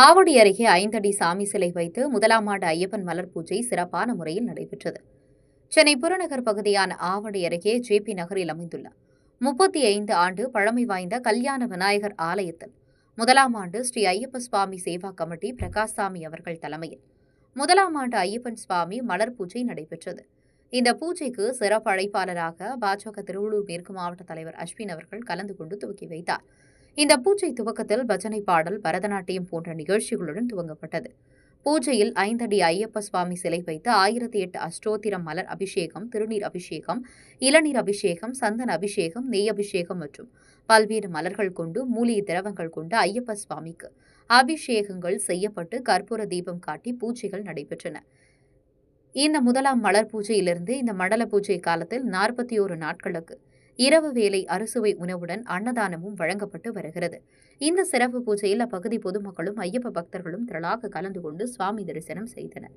ஆவடி அருகே ஐந்தடி சாமி சிலை வைத்து முதலாம் ஆண்டு ஐயப்பன் மலர் பூஜை சிறப்பான முறையில் நடைபெற்றது. சென்னை புறநகர் பகுதியான ஆவடி அருகே ஜே பி நகரில் அமைந்துள்ள முப்பத்தி ஐந்து ஆண்டு பழமை வாய்ந்த கல்யாண விநாயகர் ஆலயத்தில் முதலாம் ஆண்டு ஸ்ரீ ஐயப்ப சுவாமி சேவா கமிட்டி பிரகாஷ்சாமி அவர்கள் தலைமையில் முதலாம் ஆண்டு ஐயப்பன் சுவாமி மலர் பூஜை நடைபெற்றது. இந்த பூஜைக்கு சிறப்பு அழைப்பாளராக பாஜக திருவள்ளூர் மேற்கு மாவட்ட தலைவர் அஸ்வின் அவர்கள் கலந்து கொண்டு துவக்கி வைத்தார். இந்த பூஜை துவக்கத்தில் பஜனை பாடல் பரதநாட்டியம் போன்ற நிகழ்ச்சிகளுடன் துவங்கப்பட்டது. பூஜையில் ஐந்தடி ஐயப்ப சுவாமி சிலை வைத்து ஆயிரத்தி எட்டு அஷ்டோத்திரம் மலர் அபிஷேகம் திருநீர் அபிஷேகம் இளநீர் அபிஷேகம் சந்தன அபிஷேகம் நெய் அபிஷேகம் மற்றும் பல்வேறு மலர்கள் கொண்டு மூலிகை திரவங்கள் கொண்டு ஐயப்ப சுவாமிக்கு அபிஷேகங்கள் செய்யப்பட்டு கற்பூர தீபம் காட்டி பூஜைகள் நடைபெற்றன. இந்த முதலாம் மலர் பூஜையிலிருந்து இந்த மண்டல பூஜை காலத்தில் நாற்பத்தி ஓரு நாட்களுக்கு இரவு வேளை அறுசுவை உணவுடன் அன்னதானமும் வழங்கப்பட்டு வருகிறது. இந்த சிறப்பு பூஜையில் அப்பகுதி பொதுமக்களும் ஐயப்ப பக்தர்களும் திரளாக கலந்து கொண்டு சுவாமி தரிசனம் செய்தனர்.